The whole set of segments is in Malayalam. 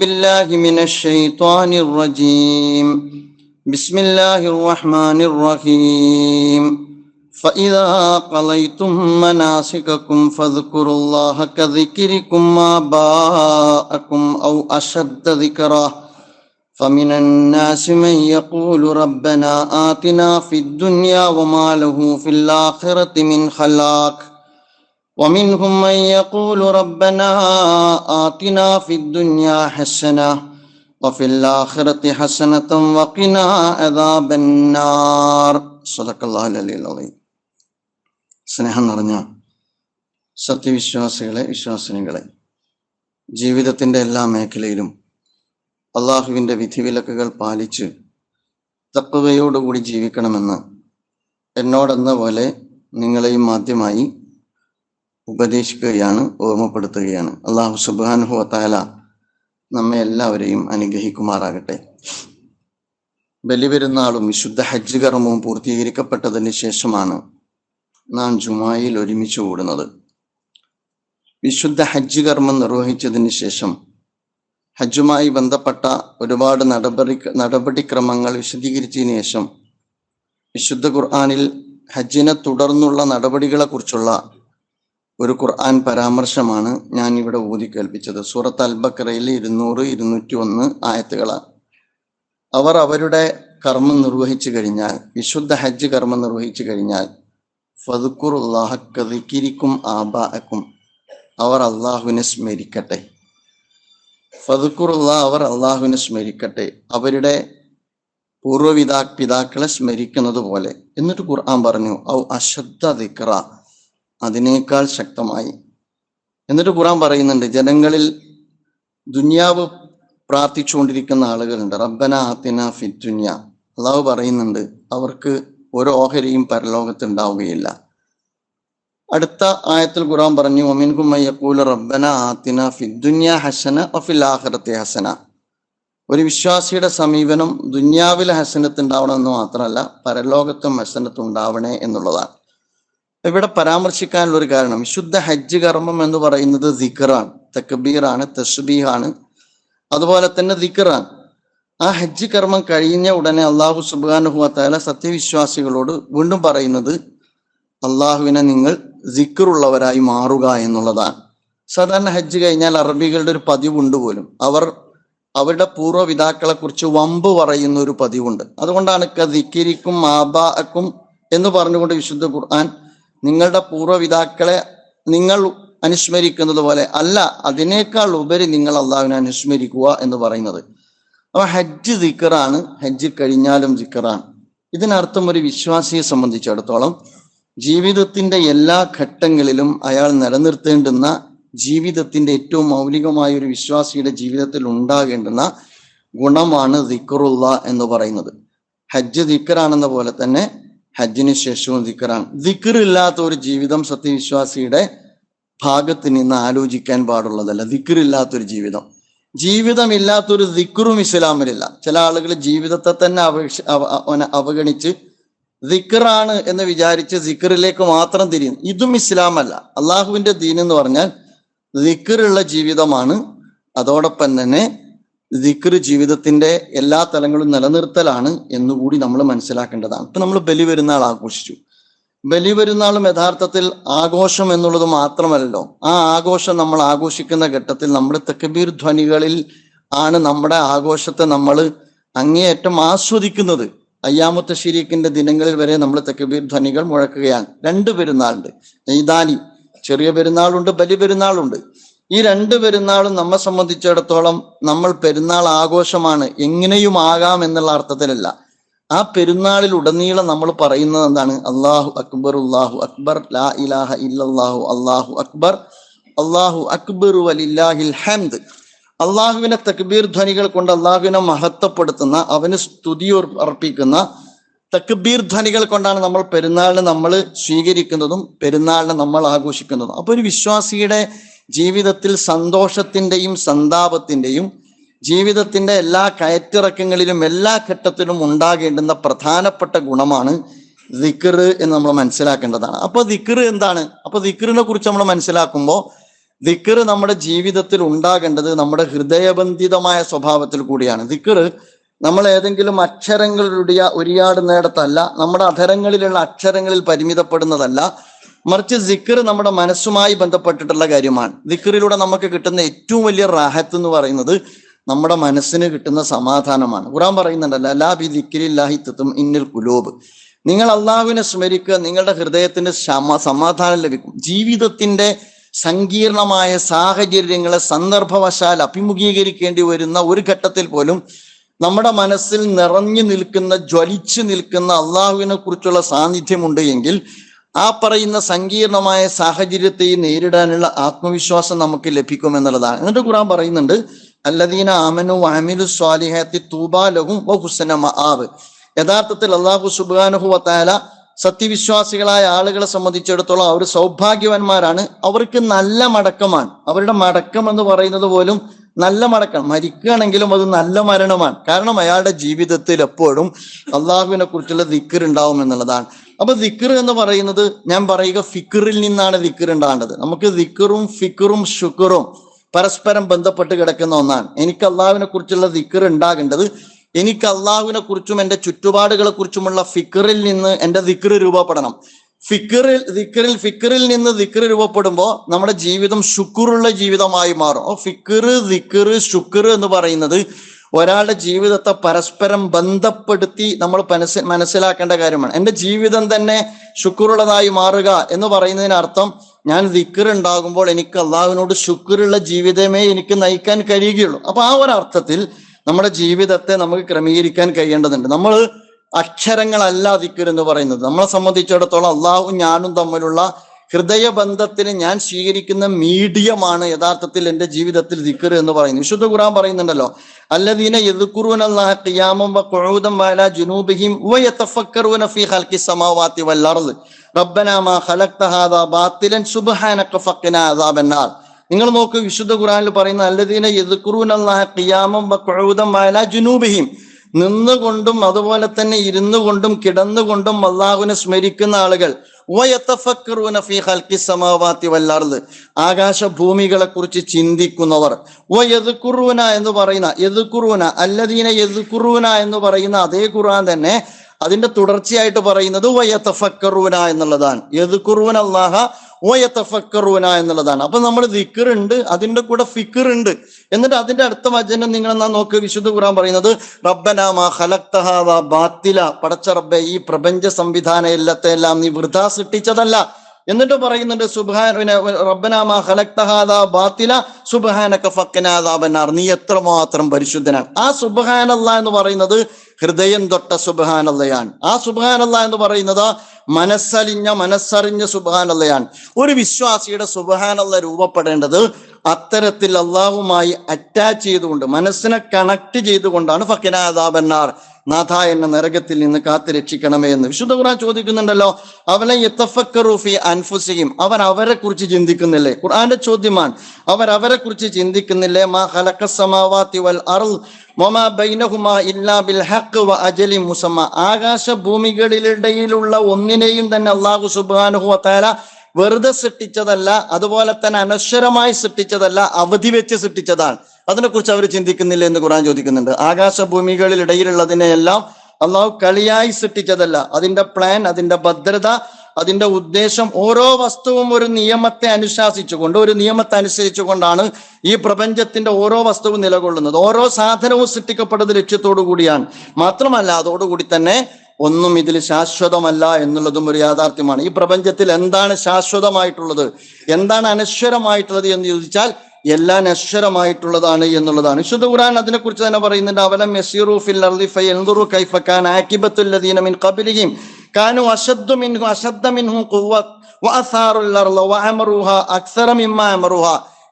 بالله من الشيطان الرجيم. بسم الله الرحمن الرحيم. فإذا قضيتم مناسككم فاذكروا الله كذكركم آباءكم أو أشد ذكرا. فمن الناس من يقول ربنا آتنا في الدنيا وما له في الآخرة من خلاق. ومنهم من يقول ربنا آتنا في الدنيا حسنة وفي الآخرة حسنة وقنا عذاب النار صدق الله العلي العظيم സ്നേഹം നിറഞ്ഞ സത്യവിശ്വാസികളെ വിശ്വാസിനികളെ ജീവിതത്തിന്റെ എല്ലാ മേഖലയിലും അള്ളാഹുവിന്റെ വിധിവിലക്കുകൾ പാലിച്ച് തപ്പവയോടുകൂടി ജീവിക്കണമെന്ന് എന്നോടെന്ന പോലെ നിങ്ങളെയും ആദ്യമായി ഉപദേശിക്കുകയാണ് ഓർമ്മപ്പെടുത്തുകയാണ്. അള്ളാഹു സുബാനുഹു താല നമ്മെ എല്ലാവരെയും അനുഗ്രഹിക്കുമാറാകട്ടെ. ബലിപെരുന്നാളും വിശുദ്ധ ഹജ്ജ് കർമ്മവും പൂർത്തീകരിക്കപ്പെട്ടതിന് ശേഷമാണ് നാം ജുമായിൽ ഒരുമിച്ച് കൂടുന്നത്. വിശുദ്ധ ഹജ്ജ് കർമ്മം നിർവഹിച്ചതിന് ശേഷം ഹജ്ജുമായി ബന്ധപ്പെട്ട ഒരുപാട് നടപടി നടപടിക്രമങ്ങൾ വിശദീകരിച്ചതിന് ശേഷം വിശുദ്ധ ഖുർആാനിൽ ഹജ്ജിനെ തുടർന്നുള്ള നടപടികളെ കുറിച്ചുള്ള ഒരു ഖുർആൻ പരാമർശമാണ് ഞാൻ ഇവിടെ ഊതി കേൾപ്പിച്ചത്. സൂറത്ത് അൽബക്കറയിൽ ഇരുന്നൂറ് ഇരുന്നൂറ്റി ഒന്ന് ആയത്തുകളാണ്. അവർ അവരുടെ കർമ്മം നിർവഹിച്ചു കഴിഞ്ഞാൽ വിശുദ്ധ ഹജ്ജ് കർമ്മം നിർവഹിച്ചു കഴിഞ്ഞാൽ ഫതുക്കുർക്കും ആബാക്കും അവർ അള്ളാഹുവിനെ സ്മരിക്കട്ടെ. ഫതുക്കുറുള്ള അവർ അള്ളാഹുവിനെ സ്മരിക്കട്ടെ. അവരുടെ പൂർവപിതാ പിതാക്കളെ സ്മരിക്കുന്നത് പോലെ എന്നിട്ട് ഖുർആൻ പറഞ്ഞു ഔ അശ്രദ്ധ ദിക്റ. അതിനേക്കാൾ ശക്തമായി. എന്നിട്ട് ഖുറാൻ പറയുന്നുണ്ട് ജനങ്ങളിൽ ദുന്യാവ് പ്രാർത്ഥിച്ചുകൊണ്ടിരിക്കുന്ന ആളുകളുണ്ട്. റബ്ബന ആത്തിന ഫിറ്റുന്യ അള്ളാഹു പറയുന്നുണ്ട് അവർക്ക് ഒരു ഓഹരിയും പരലോകത്ത് ഉണ്ടാവുകയില്ല അടുത്ത ആയത്തിൽ ഖുറാൻ പറഞ്ഞു ഒമിൻകും മയ്യക്കൂല റബ്ബന ആത്തിന ഫിദ്ദുന്യ ഹസന ഒഫിൽ ആഹ്റത്തെ ഹസന. ഒരു വിശ്വാസിയുടെ സമീപനം ദുന്യാവിലെ ഹസനത്ത് ഉണ്ടാവണമെന്ന് മാത്രമല്ല പരലോകത്തും ഹസനത്ത് ഉണ്ടാവണേ എന്നുള്ളതാണ്. ഇവിടെ പരാമർശിക്കാനുള്ള ഒരു കാരണം ശുദ്ധ ഹജ്ജ് കർമ്മം എന്ന് പറയുന്നത് ദിക്കറാണ് തക്കബീറാണ് തസ്ബീഹാണ് അതുപോലെ തന്നെ ദിക്കറാണ് ആ ഹജ്ജ് കർമ്മം കഴിഞ്ഞ ഉടനെ അള്ളാഹു സുബാനുഹുവത്താല സത്യവിശ്വാസികളോട് വീണ്ടും പറയുന്നത് അള്ളാഹുവിനെ നിങ്ങൾ ദിക്കറുള്ളവരായി മാറുക എന്നുള്ളതാണ്. സാധാരണ ഹജ്ജ് കഴിഞ്ഞാൽ അറബികളുടെ ഒരു പതിവുണ്ട് പോലും. അവർ അവരുടെ പൂർവപിതാക്കളെ കുറിച്ച് വമ്പ് പറയുന്ന ഒരു പതിവുണ്ട്. അതുകൊണ്ടാണ് ദിക്കിരിക്കും ആബാക്കും എന്ന് പറഞ്ഞുകൊണ്ട് വിശുദ്ധ ഖുർആൻ നിങ്ങളുടെ പൂർവപിതാക്കളെ നിങ്ങൾ അനുസ്മരിക്കുന്നത് പോലെ അല്ല അതിനേക്കാൾ ഉപരി നിങ്ങൾ അള്ളാഹുവിനെ അനുസ്മരിക്കുക എന്ന് പറയുന്നത്. അപ്പൊ ഹജ്ജ് ദിക്കറാണ് ഹജ്ജ് കഴിഞ്ഞാലും ദിക്കറാണ് ഇതിനർത്ഥം ഒരു വിശ്വാസിയെ സംബന്ധിച്ചിടത്തോളം ജീവിതത്തിന്റെ എല്ലാ ഘട്ടങ്ങളിലും അയാൾ നിലനിർത്തേണ്ടുന്ന ജീവിതത്തിന്റെ ഏറ്റവും മൗലികമായ ഒരു വിശ്വാസിയുടെ ജീവിതത്തിൽ ഉണ്ടാകേണ്ടുന്ന ഗുണമാണ് ദിക്കറുള്ള എന്ന് പറയുന്നത്. ഹജ്ജ് ദിക്കറാണെന്ന പോലെ തന്നെ ഹജ്ജിന് ശേഷവും ദിക്കറാണ്. ദിക്കർ ഇല്ലാത്ത ഒരു ജീവിതം സത്യവിശ്വാസിയുടെ ഭാഗത്ത് നിന്ന് ആലോചിക്കാൻ പാടുള്ളതല്ല. ദിക്കറില്ലാത്തൊരു ജീവിതം. ജീവിതമില്ലാത്തൊരു ദിക്കറും ഇസ്ലാമിലില്ല. ചില ആളുകൾ ജീവിതത്തെ തന്നെ അപേക്ഷ അവഗണിച്ച് ദിക്കറാണ് എന്ന് വിചാരിച്ച് ദിക്കറിലേക്ക് മാത്രം തിരിയുന്നു. ഇതും ഇസ്ലാമല്ല. അള്ളാഹുവിന്റെ ദീൻ എന്ന് പറഞ്ഞാൽ ദിക്കറുള്ള ജീവിതമാണ്. അതോടൊപ്പം തന്നെ ദിക്ർ ജീവിതത്തിന്റെ എല്ലാ തലങ്ങളും നിലനിർത്തലാണ് എന്നുകൂടി നമ്മൾ മനസ്സിലാക്കേണ്ടതാണ്. ഇപ്പൊ നമ്മൾ ബലി പെരുന്നാൾ ആഘോഷിച്ചു. ബലി പെരുന്നാളും യഥാർത്ഥത്തിൽ ആഘോഷം എന്നുള്ളത് മാത്രമല്ലോ ആ ആഘോഷം നമ്മൾ ആഘോഷിക്കുന്ന ഘട്ടത്തിൽ നമ്മുടെ തെക്കബീർ ധ്വനികളിൽ ആണ് നമ്മുടെ ആഘോഷത്തെ നമ്മൾ അങ്ങേയറ്റം ആസ്വദിക്കുന്നത്. അയ്യാമത്തെ ഷരീഖിന്റെ ദിനങ്ങളിൽ വരെ നമ്മൾ തെക്കബീർ ധ്വനികൾ മുഴക്കുകയാണ്. രണ്ട് പെരുന്നാളുണ്ട്. ഈദാനി ചെറിയ പെരുന്നാളുണ്ട് ബലി പെരുന്നാളുണ്ട്. ഈ രണ്ട് പെരുന്നാളും നമ്മെ സംബന്ധിച്ചിടത്തോളം നമ്മൾ പെരുന്നാൾ ആഘോഷമാണ് എങ്ങനെയും ആകാം എന്നുള്ള അർത്ഥത്തിലല്ല. ആ പെരുന്നാളിൽ ഉടനീളം നമ്മൾ പറയുന്നത് എന്താണ്? അള്ളാഹു അക്ബർ അള്ളാഹു അക്ബർ ലാ ഇലാഹ ഇല്ലാഹു അള്ളാഹു അക്ബർ അള്ളാഹു അക്ബർ വലില്ലാഹിൽ ഹംദ്. അള്ളാഹുവിനെ തക്ബീർ ധ്വനികൾ കൊണ്ട് അള്ളാഹുവിനെ മഹത്വപ്പെടുത്തുന്ന അവന് സ്തുതി അർപ്പിക്കുന്ന തക്ബീർ ധ്വനികൾ കൊണ്ടാണ് നമ്മൾ പെരുന്നാളിനെ നമ്മൾ സ്വീകരിക്കുന്നതും പെരുന്നാളിനെ നമ്മൾ ആഘോഷിക്കുന്നതും. അപ്പൊ ഒരു വിശ്വാസിയുടെ ജീവിതത്തിൽ സന്തോഷത്തിന്റെയും സന്താപത്തിന്റെയും ജീവിതത്തിന്റെ എല്ലാ കയറ്റിറക്കങ്ങളിലും എല്ലാ ഘട്ടത്തിലും ഉണ്ടാകേണ്ടുന്ന പ്രധാനപ്പെട്ട ഗുണമാണ് ദിക്കർ എന്ന് നമ്മൾ മനസ്സിലാക്കേണ്ടതാണ്. അപ്പൊ ദിക്കർ എന്താണ്? അപ്പൊ ദിക്കറിനെ കുറിച്ച് നമ്മൾ മനസ്സിലാക്കുമ്പോൾ ദിക്കർ നമ്മുടെ ജീവിതത്തിൽ ഉണ്ടാകേണ്ടത് നമ്മുടെ ഹൃദയബന്ധിതമായ സ്വഭാവത്തിൽ കൂടിയാണ്. ദിക്കർ നമ്മൾ ഏതെങ്കിലും അക്ഷരങ്ങളുടെ ഉരിയാടുന്നിടത്തല്ല നമ്മുടെ അധരങ്ങളിലുള്ള അക്ഷരങ്ങളിൽ പരിമിതപ്പെടുന്നതല്ല മറിച്ച് ദിക്കർ നമ്മുടെ മനസ്സുമായി ബന്ധപ്പെട്ടിട്ടുള്ള കാര്യമാണ്. ദിക്കറിലൂടെ നമുക്ക് കിട്ടുന്ന ഏറ്റവും വലിയ റാഹത്ത് എന്ന് പറയുന്നത് നമ്മുടെ മനസ്സിന് കിട്ടുന്ന സമാധാനമാണ്. ഖുറാൻ പറയുന്നുണ്ടല്ലോ അല്ലാ ബി ദിക്രില്ലാഹി തുത്തും ഇന്നിൽ കുലൂബ് നിങ്ങൾ അള്ളാഹുവിനെ സ്മരിക്കുക നിങ്ങളുടെ ഹൃദയത്തിന് സമാധാനം ലഭിക്കും. ജീവിതത്തിന്റെ സങ്കീർണമായ സാഹചര്യങ്ങളെ സന്ദർഭവശാൽ അഭിമുഖീകരിക്കേണ്ടി വരുന്ന ഒരു ഘട്ടത്തിൽ പോലും നമ്മുടെ മനസ്സിൽ നിറഞ്ഞു നിൽക്കുന്ന ജ്വലിച്ചു നിൽക്കുന്ന അള്ളാഹുവിനെ കുറിച്ചുള്ള സാന്നിധ്യമുണ്ട് എങ്കിൽ ആ പറയുന്ന സങ്കീർണമായ സാഹചര്യത്തെ നേരിടാനുള്ള ആത്മവിശ്വാസം നമുക്ക് ലഭിക്കും എന്നുള്ളതാണ്. എന്നിട്ട് ഖുറാൻ പറയുന്നുണ്ട് അല്ലദീന ആമനു അമിലു സ്വാലിഹത്തി തൂബാലഹും ഹുസന മഹാവ് യഥാർത്ഥത്തിൽ അള്ളാഹു സുബാനുഹു വത്താല സത്യവിശ്വാസികളായ ആളുകളെ സംബന്ധിച്ചിടത്തോളം അവർ സൗഭാഗ്യവാന്മാരാണ്. അവർക്ക് നല്ല മടക്കമാണ്. അവരുടെ മടക്കം എന്ന് പറയുന്നത് പോലും നല്ല മടക്കം മരിക്കുകയാണെങ്കിലും അത് നല്ല മരണമാണ്. കാരണം അയാളുടെ ജീവിതത്തിൽ എപ്പോഴും അള്ളാഹുവിനെ കുറിച്ചുള്ള ദിക്കർ ഉണ്ടാവും എന്നുള്ളതാണ്. അപ്പൊ ദിക്കർ എന്ന് പറയുന്നത് ഞാൻ പറയുക ഫിക്കറിൽ നിന്നാണ് ദിക്കർ ഉണ്ടാകേണ്ടത്. നമുക്ക് ദിക്കറും ഫിക്കറും ഷുക്കറും പരസ്പരം ബന്ധപ്പെട്ട് കിടക്കുന്ന ഒന്നാണ്. എനിക്ക് അള്ളാഹുവിനെ കുറിച്ചുള്ള ദിക്കർ ഉണ്ടാകേണ്ടത് എനിക്ക് അള്ളാഹുവിനെ കുറിച്ചും എന്റെ ചുറ്റുപാടുകളെ കുറിച്ചുമുള്ള ഫിക്കറിൽ നിന്ന് എന്റെ ദിക്കർ രൂപപ്പെടണം. ഫിക്കറിൽ ദിക്കറിൽ ഫിക്കറിൽ നിന്ന് ദിക്കർ രൂപപ്പെടുമ്പോൾ നമ്മുടെ ജീവിതം ശുക്റുള്ള ജീവിതമായി മാറും. ഫിക്കർ ദിക്കർ ശുക്ർ എന്ന് പറയുന്നത് ഒരാളുടെ ജീവിതത്തെ പരസ്പരം ബന്ധപ്പെടുത്തി നമ്മൾ മനസ്സി മനസ്സിലാക്കേണ്ട കാര്യമാണ്. എന്റെ ജീവിതം തന്നെ ശുക്രുള്ളതായി മാറുക എന്ന് പറയുന്നതിനർത്ഥം ഞാൻ ദിക്കർ ഉണ്ടാകുമ്പോൾ എനിക്ക് അള്ളാഹുവിനോട് ശുക്രുള്ള ജീവിതമേ എനിക്ക് നയിക്കാൻ കഴിയുകയുള്ളൂ. അപ്പൊ ആ ഒരു അർത്ഥത്തിൽ നമ്മുടെ ജീവിതത്തെ നമുക്ക് ക്രമീകരിക്കാൻ കഴിയേണ്ടതുണ്ട്. നമ്മൾ അക്ഷരങ്ങളല്ല ദിക്കർ എന്ന് പറയുന്നത്. നമ്മളെ സംബന്ധിച്ചിടത്തോളം അള്ളാഹും ഞാനും തമ്മിലുള്ള ഹൃദയബന്ധത്തിന് ഞാൻ സ്വീകരിക്കുന്ന മീഡിയമാണ് യഥാർത്ഥത്തിൽ എന്റെ ജീവിതത്തിൽ ദിക്കർ എന്ന് പറയുന്നത്. വിശുദ്ധ ഖുറാൻ പറയുന്നുണ്ടല്ലോ അല്ലദീന യദ്കുറൂനല്ലാഹ ഖിയാമം വഖുഊദൻ വഅലാ ജുനൂബിഹിം വയതഫക്കറൂന ഫീ ഖൽഖി സമാവാതി വൽ അർദ്. റബ്ബനാ മാ ഖലഖ്ത ഹാദാ ബാത്തിലൻ സുബ്ഹാനക ഫഖിനാ അദാബന്നാർ നിങ്ങൾ നോക്ക് വിശുദ്ധ ഖുറാനിൽ പറയുന്ന അല്ലദീന യദ്കുറൂനല്ലാഹ ഖിയാമം വഖുഊദൻ വഅലാ ജുനൂബിഹിം നിന്നുകൊണ്ടും അതുപോലെ തന്നെ ഇരുന്നു കൊണ്ടും കിടന്നുകൊണ്ടും അള്ളാഹുവിനെ സ്മരിക്കുന്ന ആളുകൾ. ആകാശ ഭൂമികളെ കുറിച്ച് ചിന്തിക്കുന്നവർ. എന്ന് പറയുന്ന യദ്കുറൂന അല്ലദീന യദ്കുറൂന എന്ന് പറയുന്ന അതേ ഖുർആൻ തന്നെ അതിന്റെ തുടർച്ചയായിട്ട് പറയുന്നത് വയത്തഫക്കറൂന എന്നുള്ളതാണ്. യദ്കുറൂന അല്ലാഹ വയത്തഫക്കറൂന എന്നുള്ളതാണ്. അപ്പൊ നമ്മൾ ദിക്കർ ഉണ്ട് അതിന്റെ കൂടെ ഫിക്കർ ഉണ്ട് എന്നിട്ട് അതിന്റെ അടുത്ത വചനം നിങ്ങൾ എന്നാ നോക്ക് വിശുദ്ധ ഖുറാൻ പറയുന്നത് റബ്ബനാമ ബാത്തില. പടച്ച റബ്ബെ ഈ പ്രപഞ്ച സംവിധാന എല്ലാത്തെ എല്ലാം നീ വൃഥാ സൃഷ്ടിച്ചതല്ല എന്നിട്ട് പറയുന്നുണ്ട് സുബാൻ ഖലഖ്തഹാദ ബാത്തില സുബ്ഹാനക ഫഖ്നാദാബന്നാർ നീ എത്രമാത്രം പരിശുദ്ധനാണ്. ആ സുബഹാനല്ല എന്ന് പറയുന്നത് ഹൃദയം തൊട്ട സുബാനല്ലയാണ് ആ സുബാനല്ല എന്ന് പറയുന്നത് മനസ്സലിഞ്ഞ മനസ്സറിഞ്ഞ സുബാനല്ലയാണ് ഒരു വിശ്വാസിയുടെ സുബാനല്ല രൂപപ്പെടേണ്ടത് അത്തരത്തിൽ അള്ളാഹുമായി അറ്റാച്ച് ചെയ്തുകൊണ്ട് മനസ്സിനെ കണക്ട് ചെയ്തുകൊണ്ടാണ് ഫക്കിനാദാബന്നാർ നാഥ എന്നെ നരകത്തിൽ നിന്ന് കാത്തു രക്ഷിക്കണമേ എന്ന്. വിശുദ്ധ ഖുർആൻ ചോദിക്കുന്നുണ്ടല്ലോ അവനെ യത്തഫക്കറൂഫി അൻഫുസിയും അവർ അവരെ കുറിച്ച് ചിന്തിക്കുന്നില്ലേ? ഖുർആന്റെ ചോദ്യമാണ് അവർ അവരെ കുറിച്ച് ചിന്തിക്കുന്നില്ലേ? മാ ഹലക്ക സമാവാത്തി വൽ അർൾ മൊമാ ബൈനഹുമാ ഇല്ലാ ബിൽ ഹഖ് വ അജലി മുസമ്മ. ആകാശ ഭൂമികളിലിടയിലുള്ള ഒന്നിനെയും തന്നെ അള്ളാഹു സുബ്ഹാനഹു വതആല വെറുതെ സൃഷ്ടിച്ചതല്ല അതുപോലെ തന്നെ അനശ്വരമായി സൃഷ്ടിച്ചതല്ല അവധി വെച്ച് സൃഷ്ടിച്ചതാണ്. അതിനെക്കുറിച്ച് അവർ ചിന്തിക്കുന്നില്ല എന്ന് കുറാൻ ചോദിക്കുന്നുണ്ട്. ആകാശഭൂമികളിൽ ഇടയിലുള്ളതിനെയെല്ലാം അള്ളാഹു കളിയായി സൃഷ്ടിച്ചതല്ല. അതിന്റെ പ്ലാൻ അതിന്റെ ഭദ്രത അതിന്റെ ഉദ്ദേശം ഓരോ വസ്തുവും ഒരു നിയമത്തെ അനുശാസിച്ചുകൊണ്ട് ഒരു നിയമത്തെ അനുസരിച്ചുകൊണ്ടാണ് ഈ പ്രപഞ്ചത്തിന്റെ ഓരോ വസ്തുവും നിലകൊള്ളുന്നത്. ഓരോ സാധനവും സൃഷ്ടിക്കപ്പെട്ടത് ലക്ഷ്യത്തോടു കൂടിയാണ്. മാത്രമല്ല അതോടുകൂടി തന്നെ ഒന്നും ഇതിൽ ശാശ്വതമല്ല എന്നുള്ളതും ഒരു യാഥാർത്ഥ്യമാണ്. ഈ പ്രപഞ്ചത്തിൽ എന്താണ് ശാശ്വതമായിട്ടുള്ളത്? എന്താണ് അനശ്വരമായിട്ടുള്ളത് എന്ന് ചോദിച്ചാൽ എല്ലാം നശ്വരമായിട്ടുള്ളതാണ് എന്നുള്ളതാണ്. വിശുദ്ധ ഖുർആൻ അതിനെക്കുറിച്ച് തന്നെ പറയുന്നുണ്ട്. അവലം യസീറു ഫിൽ അർളി ഫയൻദുറു കൈഫ കാന ആകിബത്തുൽ ലദീന മിൻ ഖബ്ലിഹിം. കാനു അശദ്ദു മിൻഹു അശദ്ദ മിൻഹു ഖുവ്വ വഅസാറുൽ അർള വഅമറുഹ അക്സറ മിമ്മ അമറുഹ.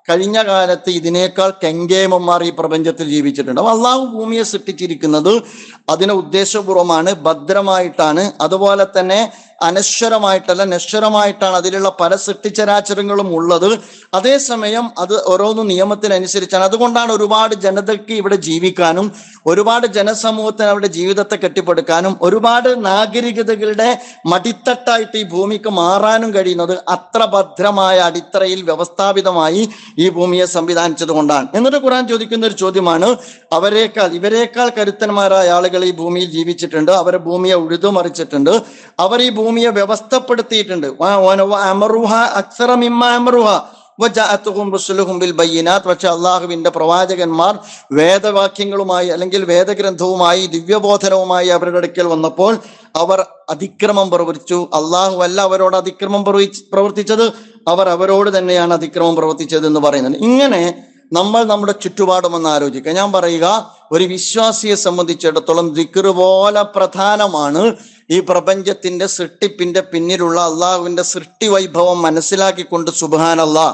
കഴിഞ്ഞ കാലത്ത് ഇതിനേക്കാൾ കെങ്കേമന്മാർ ഈ പ്രപഞ്ചത്തിൽ ജീവിച്ചിട്ടുണ്ട്. അപ്പൊ അള്ളാഹു ഭൂമിയെ സൃഷ്ടിച്ചിരിക്കുന്നത് അതിന് ഉദ്ദേശപൂർവമാണ് ഭദ്രമായിട്ടാണ്. അതുപോലെ തന്നെ അനശ്വരമായിട്ടല്ല നശ്വരമായിട്ടാണ് അതിലുള്ള പല സൃഷ്ടിച്ചരാചരങ്ങളും ഉള്ളത്. അതേസമയം അത് ഓരോന്നും നിയമത്തിനനുസരിച്ചാണ്. അതുകൊണ്ടാണ് ഒരുപാട് ജനതയ്ക്ക് ഇവിടെ ജീവിക്കാനും ഒരുപാട് ജനസമൂഹത്തിന് അവരുടെ ജീവിതത്തെ കെട്ടിപ്പടുക്കാനും ഒരുപാട് നാഗരികതകളുടെ മടിത്തട്ടായിട്ട് ഈ ഭൂമിക്ക് മാറാനും കഴിയുന്നത് അത്ര ഭദ്രമായ അടിത്തറയിൽ വ്യവസ്ഥാപിതമായി ഈ ഭൂമിയെ സംവിധാനിച്ചത് കൊണ്ടാണ്. എന്നിട്ട് ഖുറാൻ ചോദിക്കുന്ന ഒരു ചോദ്യമാണ് അവരെക്കാൾ ഇവരെക്കാൾ കരുത്തന്മാരായ ആളുകൾ ഈ ഭൂമിയിൽ ജീവിച്ചിട്ടുണ്ട് അവരെ ഭൂമിയെ ഉഴുതുമറിച്ചിട്ടുണ്ട് അവർ ഈ ഭൂമിയെ വ്യവസ്ഥപ്പെടുത്തിയിട്ടുണ്ട്. അമറുഹ അമറുഹ. പക്ഷെ അള്ളാഹുവിന്റെ പ്രവാചകന്മാർ വേദവാക്യങ്ങളുമായി അല്ലെങ്കിൽ വേദഗ്രന്ഥവുമായി ദിവ്യബോധനവുമായി അവരുടെ അടുക്കൽ വന്നപ്പോൾ അവർ അതിക്രമം പ്രവർത്തിച്ചു. അള്ളാഹു അല്ല അവരോട് അതിക്രമം പ്രവർത്തി- പ്രവർത്തിച്ചത്. അവർ അവരോട് തന്നെയാണ് അതിക്രമം പ്രവർത്തിച്ചത് എന്ന് പറയുന്നത്. ഇങ്ങനെ നമ്മൾ നമ്മുടെ ചുറ്റുപാടും ഒന്ന് ആലോചിക്കുക. ഞാൻ പറയുക ഒരു വിശ്വാസിയെ സംബന്ധിച്ചിടത്തോളം ദിക്ർ പോലെ പ്രധാനമാണ് ഈ പ്രപഞ്ചത്തിന്റെ സൃഷ്ടിപ്പിന്റെ പിന്നിലുള്ള അള്ളാഹുവിന്റെ സൃഷ്ടി വൈഭവം മനസ്സിലാക്കിക്കൊണ്ട് സുബാനല്ലാ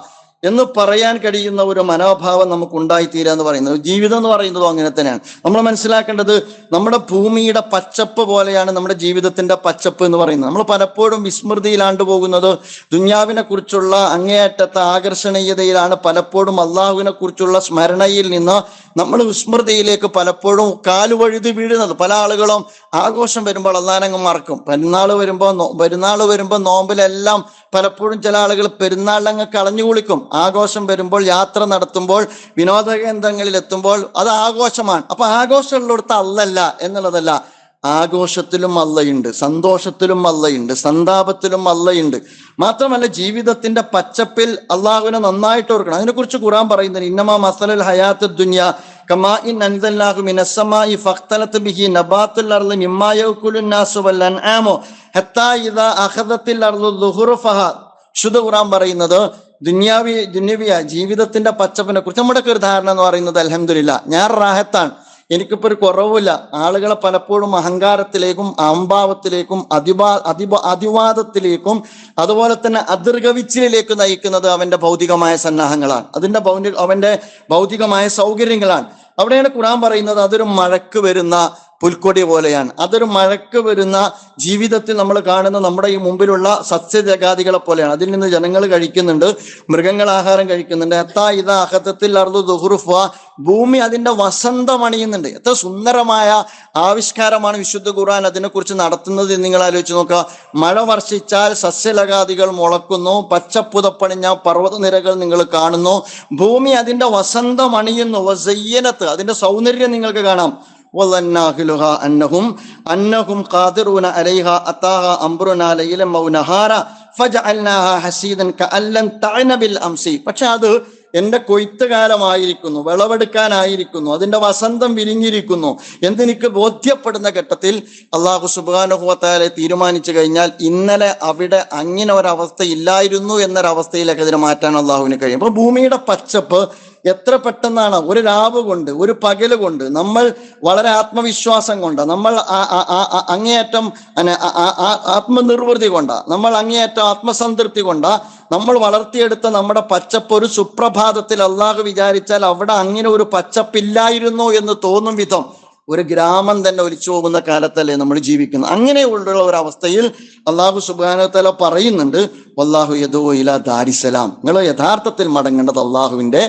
എന്ന് പറയാൻ കഴിയുന്ന ഒരു മനോഭാവം നമുക്ക് ഉണ്ടായിത്തീരുക എന്ന് പറയുന്നത്. ജീവിതം എന്ന് പറയുന്നത് അങ്ങനെ തന്നെയാണ്. നമ്മൾ മനസ്സിലാക്കേണ്ടത് നമ്മുടെ ഭൂമിയുടെ പച്ചപ്പ് പോലെയാണ് നമ്മുടെ ജീവിതത്തിന്റെ പച്ചപ്പ് എന്ന് പറയുന്നത്. നമ്മൾ പലപ്പോഴും വിസ്മൃതിയിലാണ്ട് പോകുന്നത് ദുന്യാവിനെ കുറിച്ചുള്ള അങ്ങേയറ്റത്തെ ആകർഷണീയതയിലാണ്. പലപ്പോഴും അള്ളാഹുവിനെ കുറിച്ചുള്ള സ്മരണയിൽ നിന്ന് നമ്മൾ വിസ്മൃതിയിലേക്ക് പലപ്പോഴും കാലുവഴുതി വീഴുന്നത്. പല ആളുകളും ആഘോഷം വരുമ്പോൾ അള്ളാനങ്ങ് മറക്കും. പെരുന്നാൾ വരുമ്പോൾ പെരുന്നാൾ വരുമ്പോൾ നോമ്പിലെല്ലാം പലപ്പോഴും ചില ആളുകൾ പെരുന്നാളിലങ്ങ് കളഞ്ഞു കുളിക്കും. ആഘോഷം വരുമ്പോൾ യാത്ര നടത്തുമ്പോൾ വിനോദ കേന്ദ്രങ്ങളിൽ എത്തുമ്പോൾ അത് ആഘോഷമാണ്. അപ്പൊ ആഘോഷമുള്ളിടത്ത് അല്ലല്ല എന്നുള്ളതല്ല. ആഘോഷത്തിലും അല്ലയുണ്ട് സന്തോഷത്തിലും അല്ലയുണ്ട് സന്താപത്തിലും അല്ലയുണ്ട്. മാത്രമല്ല ജീവിതത്തിന്റെ പച്ചപ്പിൽ അള്ളാഹുവിനെ നന്നായിട്ട് ഓർക്കണം. അതിനെക്കുറിച്ച് ഖുറാൻ പറയുന്നത് ഇന്നമാ മസലൽ ഹയാത്ത് ദുനിയ കമാ ഇൻ ബിഹി വൽ ഹത്താ ഇദാ അർളു ഖുറാൻ പറയുന്നത് ദുന്യാവി ദുന്യവിയ ജീവിതത്തിന്റെ പച്ചപ്പിനെ കുറിച്ച്. നമ്മുടെ ഒരു ധാരണ എന്ന് പറയുന്നത് അലഹമില്ല ഞാൻ റാഹത്താണ്. എനിക്കിപ്പോ ഒരു കുറവില്ല ആളുകളെ പലപ്പോഴും അഹങ്കാരത്തിലേക്കും അഹംഭാവത്തിലേക്കും അതിവാ അതിവ അതിവാദത്തിലേക്കും അതുപോലെ തന്നെ അതിർഗവിച്ചിലേക്ക് നയിക്കുന്നത് അവന്റെ ഭൗതികമായ സന്നാഹങ്ങളാണ്. അതിന്റെ ഭൗതിക അവന്റെ ഭൗതികമായ സൗകര്യങ്ങളാണ്. അവിടെയാണ് ഖുറാൻ പറയുന്നത് അതൊരു മഴക്ക് വരുന്ന പുൽക്കൊടി പോലെയാണ്. അതൊരു മഴക്ക് വരുന്ന ജീവിതത്തിൽ നമ്മൾ കാണുന്ന നമ്മുടെ ഈ മുമ്പിലുള്ള സസ്യജഗാദികളെ പോലെയാണ്. അതിൽ നിന്ന് ജനങ്ങൾ കഴിക്കുന്നുണ്ട് മൃഗങ്ങൾ ആഹാരം കഴിക്കുന്നുണ്ട്. എത്താ ഇതാ അഹത്തത്തിൽ അർദു ദുഹുറുഫ ഭൂമി അതിന്റെ വസന്തം അണിയുന്നുണ്ട്. എത്ര സുന്ദരമായ ആവിഷ്കാരമാണ് വിശുദ്ധ ഖുർആൻ അതിനെക്കുറിച്ച് നടത്തുന്നത് നിങ്ങൾ ആലോചിച്ച് നോക്കുക. മഴ വർഷിച്ചാൽ സസ്യലഗാദികൾ മുളക്കുന്നു പച്ചപ്പുതപ്പണിഞ്ഞ പർവതനിരകൾ നിങ്ങൾ കാണുന്നു. ഭൂമി അതിന്റെ വസന്തം അണിയുന്നു. വസയ്യനത്ത് സൗന്ദര്യം നിങ്ങൾക്ക് കാണാം. അന്നഹും അന്നഹും ഹസീദൻ തഅന ബിൽ അംസി. പക്ഷെ അത് എന്റെ കൊയ്ത്ത് കാലമായിരിക്കുന്നു വിളവെടുക്കാനായിരിക്കുന്നു അതിന്റെ വസന്തം വിരിഞ്ഞിരിക്കുന്നു. എന്തെനിക്ക് ബോധ്യപ്പെടുന്ന ഘട്ടത്തിൽ അള്ളാഹു സുബാനുഹുവത്താലെ തീരുമാനിച്ചു കഴിഞ്ഞാൽ ഇന്നലെ അവിടെ അങ്ങനെ ഒരവസ്ഥ ഇല്ലായിരുന്നു എന്നൊരവസ്ഥയിലേക്ക് ഇതിനെ മാറ്റാൻ അള്ളാഹുവിന് കഴിയും. അപ്പൊ ഭൂമിയുടെ പച്ചപ്പ് എത്ര പെട്ടെന്നാണ് ഒരു രാവ് കൊണ്ട് ഒരു പകൽ കൊണ്ട് നമ്മൾ വളരെ ആത്മവിശ്വാസം കൊണ്ട് നമ്മൾ അങ്ങേയറ്റം ആത്മനിർവൃതി കൊണ്ട നമ്മൾ അങ്ങേയറ്റം ആത്മസംതൃപ്തി കൊണ്ട നമ്മൾ വളർത്തിയെടുത്ത നമ്മുടെ പച്ചപ്പ് ഒരു സുപ്രഭാതത്തിൽ അള്ളാഹു വിചാരിച്ചാൽ അവിടെ അങ്ങനെ ഒരു പച്ചപ്പില്ലായിരുന്നു എന്ന് തോന്നും വിധം ഒരു ഗ്രാമം തന്നെ ഒലിച്ചു പോകുന്ന കാലത്തല്ലേ നമ്മൾ ജീവിക്കുന്നത് അങ്ങനെയുള്ള ഒരു അവസ്ഥയിൽ അള്ളാഹു സുബാനത്തല പറയുന്നുണ്ട് അള്ളാഹു യദോ ഇല ദാരിസലാം. നിങ്ങൾ യഥാർത്ഥത്തിൽ മടങ്ങേണ്ടത് അള്ളാഹുവിന്റെ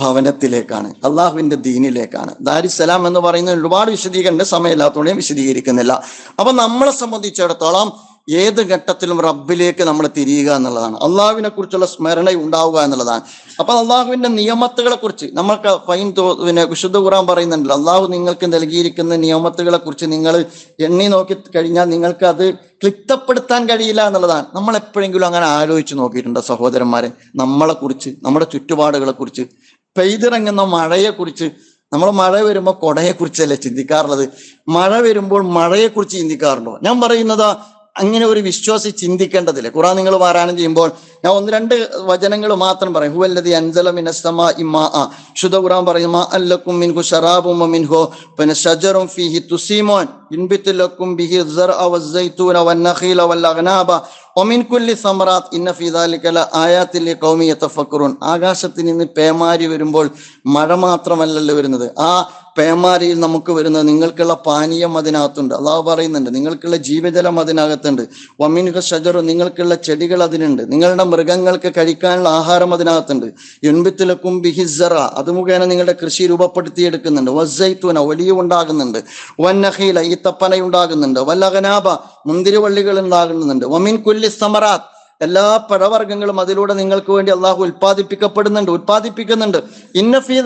ഭവനത്തിലേക്കാണ് അള്ളാഹുവിന്റെ ദീനിലേക്കാണ്. ദാരിസലാം എന്ന് പറയുന്ന ഒരുപാട് വിശദീകരണ സമയമില്ലാത്തതുകൊണ്ട് ഞാൻ വിശദീകരിക്കുന്നില്ല. അപ്പൊ നമ്മളെ സംബന്ധിച്ചിടത്തോളം ഏത് ഘട്ടത്തിലും റബ്ബിലേക്ക് നമ്മൾ തിരിയുക എന്നുള്ളതാണ്. അള്ളാഹുവിനെ കുറിച്ചുള്ള സ്മരണ ഉണ്ടാവുക എന്നുള്ളതാണ്. അപ്പൊ അള്ളാഹുവിന്റെ നിയമത്തുകളെ കുറിച്ച് നമ്മൾക്ക് ഫൈൻ പിന്നെ വിശുദ്ധ ഖുറാൻ പറയുന്നുണ്ട് അള്ളാഹു നിങ്ങൾക്ക് നൽകിയിരിക്കുന്ന നിയമത്തുകളെ കുറിച്ച് നിങ്ങൾ എണ്ണി നോക്കി കഴിഞ്ഞാൽ നിങ്ങൾക്ക് അത് ക്ലിപ്തപ്പെടുത്താൻ കഴിയില്ല എന്നുള്ളതാണ്. നമ്മൾ എപ്പോഴെങ്കിലും അങ്ങനെ ആലോചിച്ച് നോക്കിയിട്ടുണ്ടോ സഹോദരന്മാരെ? നമ്മളെ കുറിച്ച് നമ്മുടെ ചുറ്റുപാടുകളെ കുറിച്ച് പെയ്തിറങ്ങുന്ന മഴയെ കുറിച്ച് നമ്മൾ മഴ വരുമ്പോൾ കൊടയെ കുറിച്ചല്ലേ ചിന്തിക്കാറുള്ളത്? മഴ വരുമ്പോൾ മഴയെ കുറിച്ച് ചിന്തിക്കാറുണ്ടോ? ഞാൻ പറയുന്നത് അങ്ങനെ ഒരു വിശ്വാസി ചിന്തിക്കേണ്ടതില്ല. ഖുറാൻ നിങ്ങൾ പാരായണം ചെയ്യുമ്പോൾ ഞാൻ ഒന്ന് രണ്ട് വചനങ്ങൾ മാത്രം പറയും. ഹുവല്ലതി അൻസലമിനസ്തമ ഇമാ ആ ശുദ്ധ ഖുറാൻ പറയും മാ അല്ലക്കും മിൻഹു ഷറാബും മിൻഹോ പിന്നെ ഷജറും ഫീഹി തുസീമോൻ. ഇൻബിത്തുലക്കും ബിഹി സർഅ വസ്സൈതൂന വൽ അഗ്നാബ ഒമിൻ കുല്ലി സമറാത്ത് ഇന്ന ഫിദാലിക്കല ആയാത്തിലെ കൗമി യതഫക്കുറൂൻ. ആകാശത്തിൽ നിന്ന് പേമാരി വരുമ്പോൾ മഴ മാത്രമല്ലല്ലോ വരുന്നത്. ആ പേമാരിയിൽ നമുക്ക് വരുന്ന നിങ്ങൾക്കുള്ള പാനീയം അതിനകത്തുണ്ട്. അതാ പറയുന്നുണ്ട് നിങ്ങൾക്കുള്ള ജീവജലം അതിനകത്തുണ്ട്. വമിൻഹ ഷജറു നിങ്ങൾക്കുള്ള ചെടികൾ അതിനുണ്ട്. നിങ്ങളുടെ മൃഗങ്ങൾക്ക് കഴിക്കാനുള്ള ആഹാരം അതിനകത്തുണ്ട്. എൺപത്തിലക്കും ബിഹിസറ അത് മുഖേന നിങ്ങളുടെ കൃഷി രൂപപ്പെടുത്തിയെടുക്കുന്നുണ്ട്. വസൈത്തുന വലിയ ഉണ്ടാകുന്നുണ്ട്. വന്നഹീല ഈത്തപ്പന ഉണ്ടാകുന്നുണ്ട് വല്ലകനാബ മുന്തിരിവള്ളികൾ ഉണ്ടാകുന്നുണ്ട്. വമിൻ കുല്ലി സമറാത്ത് എല്ലാ പഴവർഗങ്ങളും അതിലൂടെ നിങ്ങൾക്ക് വേണ്ടി അള്ളാഹു ഉൽപ്പാദിപ്പിക്കപ്പെടുന്നുണ്ട് ഉൽപ്പാദിപ്പിക്കുന്നുണ്ട്. ഇന്നഫി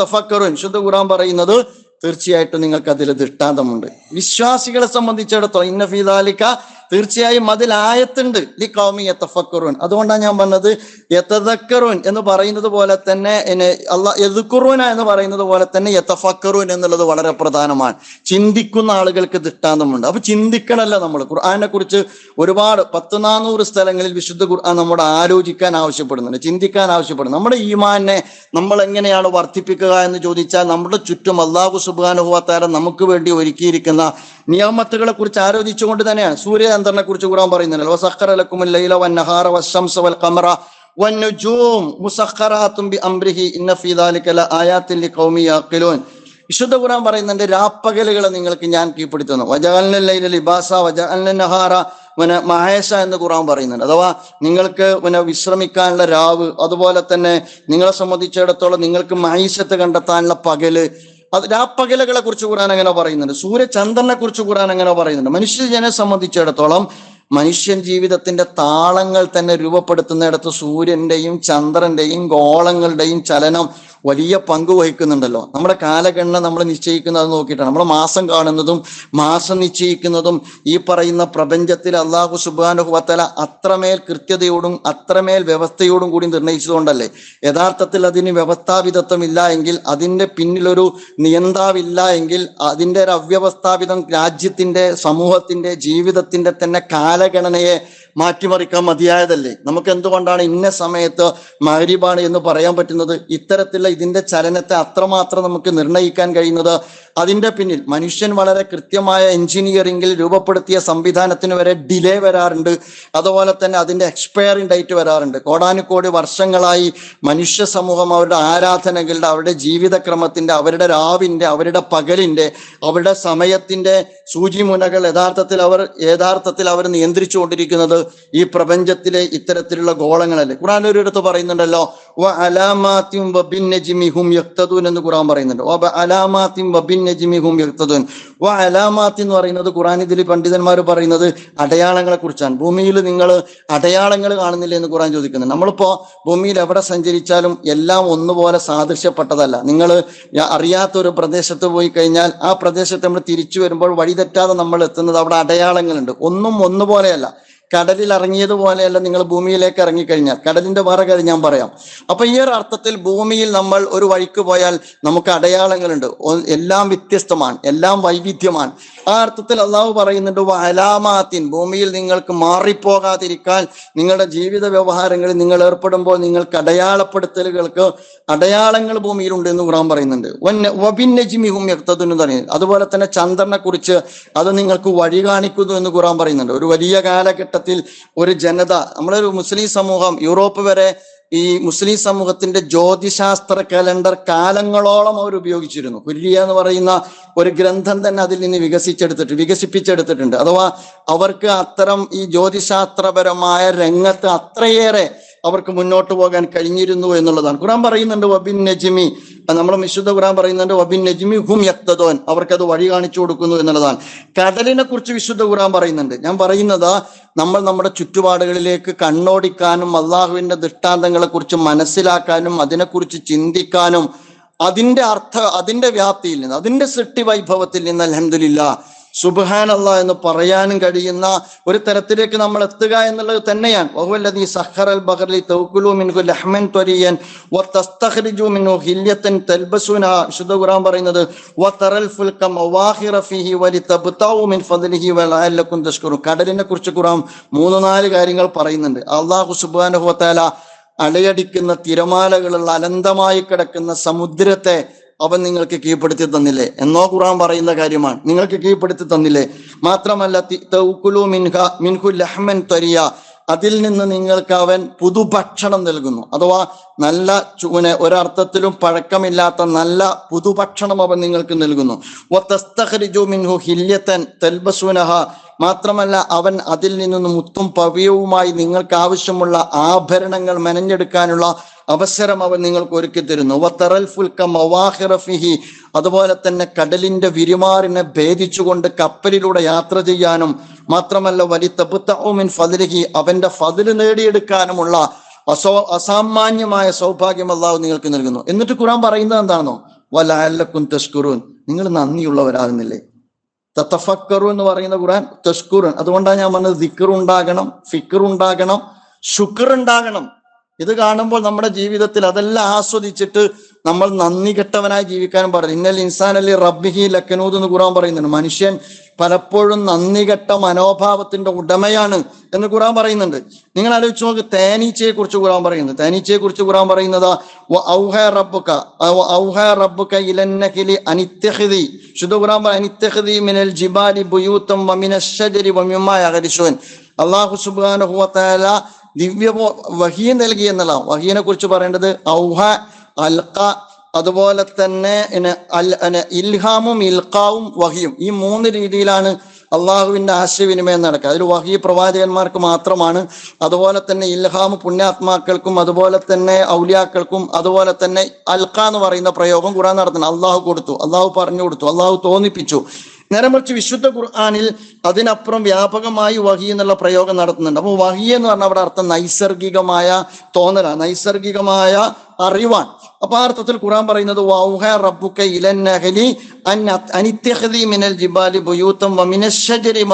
തഫക്കറുൻ ഖുർആൻ പറയുന്നത് തീർച്ചയായിട്ടും നിങ്ങൾക്ക് അതിൽ ദൃഷ്ടാന്തമുണ്ട്. വിശ്വാസികളെ സംബന്ധിച്ചിടത്തോളം ഇന്നഫി ദാലിക്ക തീർച്ചയായും അതിൽ ആയത്തുണ്ട്. ലി കൗമി യത്തഫക്കറുൻ അതുകൊണ്ടാണ് ഞാൻ പറഞ്ഞത് യത്തദക്കറുൻ എന്ന് പറയുന്നത് പോലെ തന്നെ അള്ളാഹ് യദുക്കുറുന എന്ന് പറയുന്നത് പോലെ തന്നെ യത്തഫക്കറുൻ എന്നുള്ളത് വളരെ പ്രധാനമാണ്. ചിന്തിക്കുന്ന ആളുകൾക്ക് ദൃഷ്ടാന്തമുണ്ട്. അപ്പൊ ചിന്തിക്കണല്ല നമ്മൾ. ഖുർആാനെ കുറിച്ച് ഒരുപാട് പത്ത് നാനൂറ് സ്ഥലങ്ങളിൽ വിശുദ്ധ ഖുർആൻ നമ്മോട് ആലോചിക്കാൻ ആവശ്യപ്പെടുന്നുണ്ട്. ചിന്തിക്കാൻ ആവശ്യപ്പെടുന്നു നമ്മുടെ ഈമാനെ നമ്മൾ എങ്ങനെയാണ് വർദ്ധിപ്പിക്കുക എന്ന് ചോദിച്ചാൽ നമ്മുടെ ചുറ്റും അള്ളാഹു സുബാനുഹുവാത്താരം നമുക്ക് വേണ്ടി ഒരുക്കിയിരിക്കുന്ന നിയമത്തുകളെ കുറിച്ച് ആലോചിച്ചുകൊണ്ട് തന്നെയാണ്. സൂര്യചന്ദ്രനെ കുറിച്ച് കൂടാൻ യഖിലൂൻ. വിശുദ്ധ ഖുറാൻ പറയുന്നുണ്ട് രാപ്പകലുകളെ നിങ്ങൾക്ക് ഞാൻ കീഴ്പ്പെടുത്തുന്നു. ലൈല ലിബാസ നഹാറ പിന്നെ മഹേഷ എന്ന് ഖുറാൻ പറയുന്നുണ്ട്. അഥവാ നിങ്ങൾക്ക് പിന്നെ വിശ്രമിക്കാനുള്ള രാവ് അതുപോലെ തന്നെ നിങ്ങളെ സംബന്ധിച്ചിടത്തോളം നിങ്ങൾക്ക് മഹീഷത്ത് കണ്ടെത്താനുള്ള പകൽ അത് രാപ്പകലകളെ കുറിച്ച് ഖുർആൻ അങ്ങനെ പറയുന്നുണ്ട്. സൂര്യചന്ദ്രനെ കുറിച്ച് ഖുർആൻ അങ്ങനെ പറയുന്നുണ്ട്. മനുഷ്യജനെ സംബന്ധിച്ചിടത്തോളം മനുഷ്യൻ ജീവിതത്തിന്റെ താളങ്ങൾ തന്നെ രൂപപ്പെടുത്തുന്നിടത്ത് സൂര്യന്റെയും ചന്ദ്രന്റെയും ഗോളങ്ങളുടെയും ചലനം വലിയ പങ്ക് വഹിക്കുന്നുണ്ടല്ലോ. നമ്മുടെ കാലഗണന നമ്മൾ നിശ്ചയിക്കുന്നത് നോക്കിയിട്ടാണ്. നമ്മൾ മാസം കാണുന്നതും മാസം നിശ്ചയിക്കുന്നതും ഈ പറയുന്ന പ്രപഞ്ചത്തിൽ അള്ളാഹു സുബാനുഹുവത്തല അത്രമേൽ കൃത്യതയോടും അത്രമേൽ വ്യവസ്ഥയോടും കൂടി നിർണയിച്ചതുകൊണ്ടല്ലേ? യഥാർത്ഥത്തിൽ അതിന് വ്യവസ്ഥാപിതത്വം ഇല്ല എങ്കിൽ അതിന്റെ പിന്നിലൊരു നിയന്താവില്ല എങ്കിൽ അതിന്റെ ഒരു അവ്യവസ്ഥാപിതം രാജ്യത്തിന്റെ സമൂഹത്തിന്റെ ജീവിതത്തിന്റെ തന്നെ കാലഗണനയെ മാറ്റിമറിക്കാൻ മതിയായതല്ലേ? നമുക്ക് എന്തുകൊണ്ടാണ് ഇന്ന സമയത്ത് മഹരീബാണ് എന്ന് പറയാൻ പറ്റുന്നത്? ഇത്തരത്തിലുള്ള ഇതിന്റെ ചലനത്തെ അത്രമാത്രം നമുക്ക് നിർണയിക്കാൻ കഴിയുന്നത് അതിന്റെ പിന്നിൽ മനുഷ്യൻ വളരെ കൃത്യമായ എഞ്ചിനീയറിംഗിൽ രൂപപ്പെടുത്തിയ സംവിധാനത്തിന് വരെ ഡിലേ വരാറുണ്ട്. അതുപോലെ തന്നെ അതിന്റെ എക്സ്പയറിംഗ് ഡേറ്റ് വരാറുണ്ട്. കോടാനുകോടി വർഷങ്ങളായി മനുഷ്യ സമൂഹം അവരുടെ ആരാധനകളുടെ അവരുടെ ജീവിതക്രമത്തിന്റെ അവരുടെ രാവിന്റെ അവരുടെ പകലിന്റെ അവരുടെ സമയത്തിന്റെ സൂചിമുനകൾ യഥാർത്ഥത്തിൽ അവർ യഥാർത്ഥത്തിൽ അവർ നിയന്ത്രിച്ചുകൊണ്ടിരിക്കുന്നത് ഈ പ്രപഞ്ചത്തിലെ ഇത്തരത്തിലുള്ള ഗോളങ്ങളല്ലേ. ഖുറാൻ ഒരിടത്ത് പറയുന്നുണ്ടല്ലോ വ അലാമാത്തിം വബിൻ എന്ന് ഖുറാൻ പറയുന്നുണ്ട്. വ അലാമാത്തിം വബിൻ നജ്മി ഹും യഖ്തദൂൻ വ അലാമാത്തി എന്ന് പറയുന്നത് ഖുറാൻ പണ്ഡിതന്മാർ പറയുന്നത് അടയാളങ്ങളെ കുറിച്ചാണ് ഭൂമിയിൽ നിങ്ങൾ അടയാളങ്ങൾ കാണുന്നില്ല എന്ന് ഖുറാൻ ചോദിക്കുന്നത് നമ്മളിപ്പോ ഭൂമിയിൽ എവിടെ സഞ്ചരിച്ചാലും എല്ലാം ഒന്നുപോലെ സാദൃശ്യപ്പെട്ടതല്ല. നിങ്ങൾ അറിയാത്ത ഒരു പ്രദേശത്ത് പോയി കഴിഞ്ഞാൽ ആ പ്രദേശത്ത് നമ്മൾ തിരിച്ചു വരുമ്പോൾ വഴി തെറ്റാതെ നമ്മൾ എത്തുന്നത് അവിടെ അടയാളങ്ങളുണ്ട്. ഒന്നും ഒന്നുപോലെയല്ല. കടലിൽ ഇറങ്ങിയതുപോലെയല്ല നിങ്ങൾ ഭൂമിയിലേക്ക് ഇറങ്ങിക്കഴിഞ്ഞാൽ. കടലിന്റെ വേറെ ഞാൻ പറയാം. അപ്പൊ ഈ ഒരു അർത്ഥത്തിൽ ഭൂമിയിൽ നമ്മൾ ഒരു വഴിക്ക് പോയാൽ നമുക്ക് അടയാളങ്ങളുണ്ട്. എല്ലാം വ്യത്യസ്തമാണ് എല്ലാം വൈവിധ്യമാണ്. ആ അർത്ഥത്തിൽ അള്ളാഹു പറയുന്നുണ്ട് അലാമാത്തിൻ ഭൂമിയിൽ നിങ്ങൾക്ക് മാറിപ്പോകാതിരിക്കാൻ നിങ്ങളുടെ ജീവിത വ്യവഹാരങ്ങളിൽ നിങ്ങൾ ഏർപ്പെടുമ്പോൾ നിങ്ങൾക്ക് അടയാളപ്പെടുത്തലുകൾക്ക് അടയാളങ്ങൾ ഭൂമിയിലുണ്ട് എന്ന് ഖുറാൻ പറയുന്നുണ്ട് വബിന്നജിമിഹും എന്ന് പറയുന്നത്. അതുപോലെ തന്നെ ചന്ദ്രനെ കുറിച്ച് അത് നിങ്ങൾക്ക് വഴി കാണിക്കുന്നു എന്ന് ഖുറാൻ പറയുന്നുണ്ട്. ഒരു വലിയ കാലഘട്ടത്തിൽ ഒരു ജനത നമ്മളൊരു മുസ്ലിം സമൂഹം യൂറോപ്പ് വരെ ഈ മുസ്ലിം സമൂഹത്തിന്റെ ജ്യോതിശാസ്ത്ര കലണ്ടർ കാലങ്ങളോളം അവർ ഉപയോഗിച്ചിരുന്നു. കുര്യ എന്ന് പറയുന്ന ഒരു ഗ്രന്ഥം തന്നെ അതിൽ നിന്ന് വികസിച്ചെടുത്തിട്ട് വികസിപ്പിച്ചെടുത്തിട്ടുണ്ട്. അഥവാ അവർക്ക് അത്തരം ഈ ജ്യോതിശാസ്ത്രപരമായ രംഗത്ത് അത്രയേറെ അവർക്ക് മുന്നോട്ട് പോകാൻ കഴിഞ്ഞിരുന്നു എന്നുള്ളതാണ്. ഖുറാൻ പറയുന്നുണ്ട് വബിൻ നജ്മി നമ്മൾ വിശുദ്ധ ഖുറാൻ പറയുന്നുണ്ട് വബിൻ നജ്മി ഹും യക്തദോൻ അവർക്കത് വഴി കാണിച്ചു കൊടുക്കുന്നു എന്നുള്ളതാണ്. കടലിനെ കുറിച്ച് വിശുദ്ധ ഖുറാൻ പറയുന്നുണ്ട്. ഞാൻ പറയുന്നത് നമ്മൾ നമ്മുടെ ചുറ്റുപാടുകളിലേക്ക് കണ്ണോടിക്കാനും അള്ളാഹുവിന്റെ ദൃഷ്ടാന്തങ്ങളെ കുറിച്ച് മനസ്സിലാക്കാനും അതിനെക്കുറിച്ച് ചിന്തിക്കാനും അതിന്റെ അർത്ഥ അതിന്റെ വ്യാപ്തിയിൽ നിന്ന് അതിന്റെ സൃഷ്ടി വൈഭവത്തിൽ നിന്ന് അലഹമില്ല സുബാനല്ല എന്ന് പറയാനും കഴിയുന്ന ഒരു തരത്തിലേക്ക് നമ്മൾ എത്തുക എന്നുള്ളത് തന്നെയാണ്. കടലിനെ കുറിച്ച് ഖുർആൻ മൂന്ന് നാല് കാര്യങ്ങൾ പറയുന്നുണ്ട്. അള്ളാഹു സുബ്ഹാനഹു വതആല അലയടിക്കുന്ന തിരമാലകളുള്ള അനന്തമായി കിടക്കുന്ന സമുദ്രത്തെ അവൻ നിങ്ങൾക്ക് കീഴ്പ്പെടുത്തി തന്നില്ലേ? എന്നോ ഖുറാൻ പറയുന്ന കാര്യമാണ്. നിങ്ങൾക്ക് കീഴ്പ്പെടുത്തി തന്നില്ലേ? മാത്രമല്ല ലഹ്മൻ ത്വരിയ അതിൽ നിന്ന് നിങ്ങൾക്ക് അവൻ പുതുഭക്ഷണം നൽകുന്നു. അഥവാ നല്ല ചൂനെ ഒരർത്ഥത്തിലും പഴക്കമില്ലാത്ത നല്ല പുതുഭക്ഷണം അവൻ നിങ്ങൾക്ക് നൽകുന്നു. മിൻഹു മാത്രമല്ല അവൻ അതിൽ നിന്നും മുത്തും പവ്യവുമായി നിങ്ങൾക്ക് ആവശ്യമുള്ള ആഭരണങ്ങൾ മെനഞ്ഞെടുക്കാനുള്ള അവസരം അവൻ നിങ്ങൾക്ക് ഒരുക്കി തരുന്നു. അതുപോലെ തന്നെ കടലിന്റെ വിരിമാറിനെ ഭേദിച്ചുകൊണ്ട് കപ്പലിലൂടെ യാത്ര ചെയ്യാനും മാത്രമല്ല വലി തബുത്തൗമിൻ ഫതിലഹി അവന്റെ ഫതിൽ നേടിയെടുക്കാനുമുള്ള അസോ അസാമാന്യമായ സൗഭാഗ്യം അള്ളാഹു നിങ്ങൾക്ക് നൽകുന്നു. എന്നിട്ട് ഖുറാൻ പറയുന്നത് എന്താണെന്നോ? വലാലക്കും തസ്കുറൂൻ നിങ്ങൾ നന്ദിയുള്ളവരാകുന്നില്ലേ? തത്തഫക്കറു എന്ന് പറയുന്ന ഖുറാൻ തസ്കുറൻ. അതുകൊണ്ടാണ് ഞാൻ പറഞ്ഞത് ദിക്കർ ഉണ്ടാകണം ഫിക്കർ ഉണ്ടാകണം ശുക്ർ ഉണ്ടാകണം ഇത് കാണുമ്പോൾ നമ്മുടെ ജീവിതത്തിൽ അതെല്ലാം ആസ്വദിച്ചിട്ട് നമ്മൾ നന്ദി കെട്ടവനായി ജീവിക്കാനും പറഞ്ഞു ഇന്നൽ ഇൻസാൻ അലി റബ്ബിഹി ലക്കനൂദ് എന്ന് ഖുറാൻ പറയുന്നുണ്ട്. മനുഷ്യൻ പലപ്പോഴും നന്ദി കെട്ട മനോഭാവത്തിന്റെ ഉടമയാണ് എന്ന് ഖുറാൻ പറയുന്നുണ്ട്. നിങ്ങൾ ആലോചിച്ച് നോക്ക് തേനീച്ചയെ കുറിച്ച് ഖുറാൻ പറയുന്നത് തേനീച്ചയെ കുറിച്ച് ഖുറാൻ പറയുന്നത് ഔഹ മിനൽ ജിബാലി ബുയൂത്തം വമിനശ് ശജരി വമിമ്മാ യഗ്രിശൂൻ അല്ലാഹു സുബ്ഹാനഹു വ തആല ദിവ്യ വഹീ നൽകി എന്നല്ല വഹീനെ കുറിച്ച് പറയേണ്ടത് ഔഹ അൽഖ അതുപോലെ തന്നെ ഇൽഹാമും ഇൽഖാവും വഹിയും ഈ മൂന്ന് രീതിയിലാണ് അള്ളാഹുവിന്റെ ആശയവിനിമയം നടക്കുക. അതിൽ വഹി പ്രവാചകന്മാർക്ക് മാത്രമാണ്. അതുപോലെ തന്നെ ഇൽഹാം പുണ്യാത്മാക്കൾക്കും അതുപോലെ തന്നെ ഔലിയാക്കൾക്കും അതുപോലെ തന്നെ അൽഖ എന്ന് പറയുന്ന പ്രയോഗം ഖുറാൻ നടത്തുന്നത് അള്ളാഹു കൊടുത്തു അള്ളാഹു പറഞ്ഞു കൊടുത്തു അള്ളാഹു തോന്നിപ്പിച്ചു. നേരെ മറിച്ച് വിശുദ്ധ ഖുർആാനിൽ അതിനപ്പുറം വ്യാപകമായി വഹി എന്നുള്ള പ്രയോഗം നടത്തുന്നുണ്ട്. അപ്പോൾ വഹി എന്ന് പറഞ്ഞാൽ അവിടെ അർത്ഥം നൈസർഗികമായ തോന്നലാണ്. നൈസർഗികമായ അറിവാൻ. അപ്പൊ ആ അർത്ഥത്തിൽ ഖുറാൻ പറയുന്നത് വൗഹ റബ്ബുക മിനൽ ജിബാലി വമിനശ്ശജരി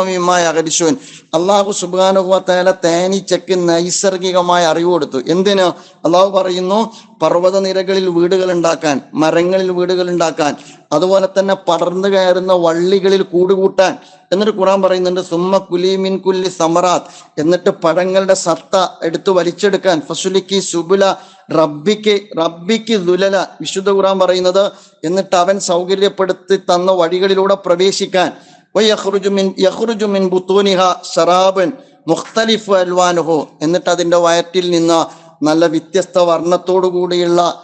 അല്ലാഹു സുബ്ഹാനഹു തേനീച്ചക്ക് നൈസർഗികമായ അറിവ് കൊടുത്തു. എന്തിന്? അള്ളാഹു പറയുന്നു പർവത നിരകളിൽ വീടുകൾ ഉണ്ടാക്കാൻ മരങ്ങളിൽ വീടുകൾ ഉണ്ടാക്കാൻ അതുപോലെ തന്നെ പടർന്നു കയറുന്ന വള്ളികളിൽ കൂടുകൂട്ടാൻ. എന്നിട്ട് ഖുറാൻ പറയുന്നുണ്ട് സുമ്മ കുലീമിൻ കുല്ലി സമറാത്ത്. എന്നിട്ട് പഴങ്ങളുടെ സത്ത എടുത്തു വലിച്ചെടുക്കാൻ ഫസുലിക്കി സുബുല റബ്ബിക്ക് റബ്ബിക്ക് ദുലല വിശുദ്ധ ഖുറാൻ പറയുന്നത് എന്നിട്ട് അവൻ സൗകര്യപ്പെടുത്തി തന്ന വഴികളിലൂടെ പ്രവേശിക്കാൻ. എന്നിട്ട് അതിന്റെ വയറ്റിൽ നിന്ന് നല്ല വ്യത്യസ്ത വർണത്തോടു കൂടിയുള്ള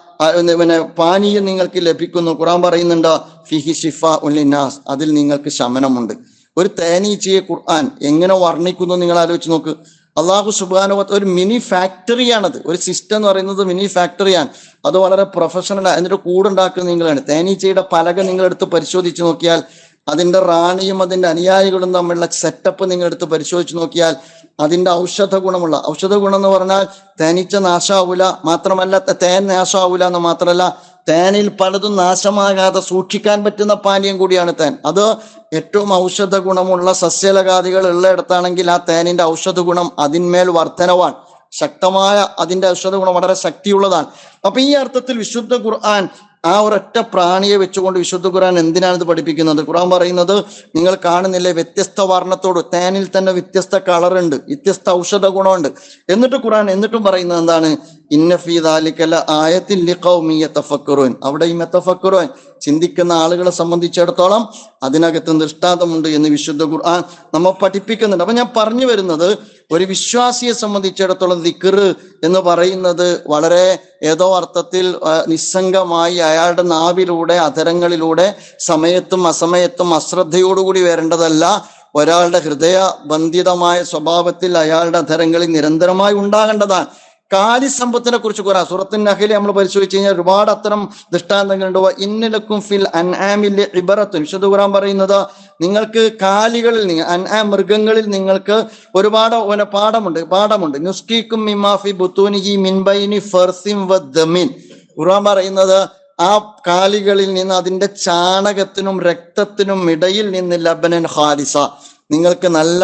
പിന്നെ പാനീയം നിങ്ങൾക്ക് ലഭിക്കുന്നു. ഖുറാൻ പറയുന്നുണ്ട് ഫിഹി ഷിഫ ഉല്ലിനാസ് അതിൽ നിങ്ങൾക്ക് ശമനമുണ്ട്. ഒരു തേനീച്ചയെ ഖുർആൻ എങ്ങനെ വർണിക്കുന്നു നിങ്ങൾ ആലോചിച്ച് നോക്ക്. അള്ളാഹു സുബാനുവത്ത് ഒരു മിനി ഫാക്ടറിയാണത് ഒരു സിസ്റ്റം എന്ന് പറയുന്നത് മിനി ഫാക്ടറിയാണ് അത് വളരെ പ്രൊഫഷണൽ എന്നിട്ട് കൂടുണ്ടാക്കുന്ന നിങ്ങളാണ്. തേനീച്ചയുടെ പലക നിങ്ങൾ എടുത്ത് പരിശോധിച്ച് നോക്കിയാൽ അതിന്റെ റാണിയും അതിന്റെ അനുയായികളും തമ്മിലുള്ള സെറ്റപ്പ് നിങ്ങൾ എടുത്ത് പരിശോധിച്ച് നോക്കിയാൽ അതിന്റെ ഔഷധ ഗുണമുള്ള ഔഷധ ഗുണം എന്ന് പറഞ്ഞാൽ തേനീച്ച നാശാവൂല മാത്രമല്ല തേൻ നാശാവൂല എന്ന് മാത്രമല്ല തേനിൽ പലതും നാശമാകാതെ സൂക്ഷിക്കാൻ പറ്റുന്ന പാനീയം കൂടിയാണ് തേൻ. അത് ഏറ്റവും ഔഷധ ഗുണമുള്ള സസ്യലകാദികൾ ഉള്ളിടത്താണെങ്കിൽ ആ തേനിന്റെ ഔഷധ ഗുണം അതിന്മേൽ വർധനവാൻ ശക്തമായ അതിന്റെ ഔഷധ ഗുണം വളരെ ശക്തിയുള്ളതാണ്. അപ്പൊ ഈ അർത്ഥത്തിൽ വിശുദ്ധ ഖുർആൻ ആ ഒരൊറ്റ പ്രാണിയെ വെച്ചുകൊണ്ട് വിശുദ്ധ ഖുർആൻ എന്തിനാണ് ഇത് പഠിപ്പിക്കുന്നത്? ഖുർആൻ പറയുന്നത് നിങ്ങൾ കാണുന്നില്ലേ വ്യത്യസ്ത വർണത്തോട് തേനിൽ തന്നെ വ്യത്യസ്ത കളറുണ്ട് വ്യത്യസ്ത ഔഷധ ഗുണമുണ്ട്. എന്നിട്ട് ഖുർആൻ എന്നിട്ടും പറയുന്നത് എന്താണ്? അവിടെ ഈ മെത്തഫക്കുറുൻ ചിന്തിക്കുന്ന ആളുകളെ സംബന്ധിച്ചിടത്തോളം അതിനകത്ത് ദൃഷ്ടാന്തമുണ്ട് എന്ന് വിശുദ്ധ ഖുർആൻ നമ്മൾ പഠിപ്പിക്കുന്നുണ്ട്. അപ്പൊ ഞാൻ പറഞ്ഞു വരുന്നത് ഒരു വിശ്വാസിയെ സംബന്ധിച്ചിടത്തോളം ദിക്കർ എന്ന് പറയുന്നത് വളരെ ഏതോ അർത്ഥത്തിൽ നിസ്സംഗമായി അയാളുടെ നാവിലൂടെ അധരങ്ങളിലൂടെ സമയത്തും അസമയത്തും അശ്രദ്ധയോടുകൂടി വരേണ്ടതല്ല. ഒരാളുടെ ഹൃദയ ബന്ധിതമായ സ്വഭാവത്തിൽ അയാളുടെ അധരങ്ങളിൽ നിരന്തരമായി ഉണ്ടാകേണ്ടതാണ്. കാലി സമ്പത്തിനെ കുറിച്ച് കുറാൻ സൂറത്തിൻ നഹലി നമ്മൾ പരിശോധിച്ച് കഴിഞ്ഞാൽ ഒരുപാട് അത്തരം ദൃഷ്ടാന്തങ്ങളുണ്ട്. വ ഇന്നലക്കും ഫിൽ അൻആമിലെ ഇബറത്തും വിശുദ്ധ ഖുറാൻ പറയുന്നത് നിങ്ങൾക്ക് കാലികളിൽ നിങ്ങൾ അൻആ മൃഗങ്ങളിൽ നിങ്ങൾക്ക് ഒരുപാട് ഓനെ പാഠമുണ്ട് പാഠമുണ്ട്. നുസ്കിക്കും മിമാഫി ബുത്തൂനിഹി മിൻബൈനി ഫർസിം വദ്ദമിൻ ഖുറാൻ പറയുന്നത് ആ കാലികളിൽ നിന്ന് അതിന്റെ ചാണകത്തിനും രക്തത്തിനും ഇടയിൽ നിന്ന് ലബനൻ ഹാരിസ നിങ്ങൾക്ക് നല്ല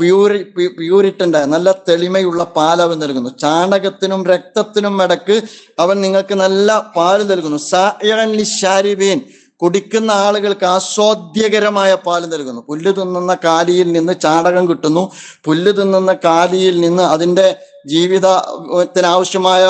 പ്യൂരി പ്യൂരിറ്റന്റ് നല്ല തെളിമയുള്ള പാൽ അവൻ നൽകുന്നു. ചാണകത്തിനും രക്തത്തിനും ഇടയ്ക്ക് അവൻ നിങ്ങൾക്ക് നല്ല പാൽ നൽകുന്നു. സാരിബീൻ കുടിക്കുന്ന ആളുകൾക്ക് ആസ്വാദ്യകരമായ പാൽ നൽകുന്നു. പുല്ല് തിന്നുന്ന കാലിയിൽ നിന്ന് ചാണകം കിട്ടുന്നു. പുല്ല് തിന്നുന്ന കാലിയിൽ നിന്ന് അതിന്റെ ജീവിതത്തിന് ആവശ്യമായ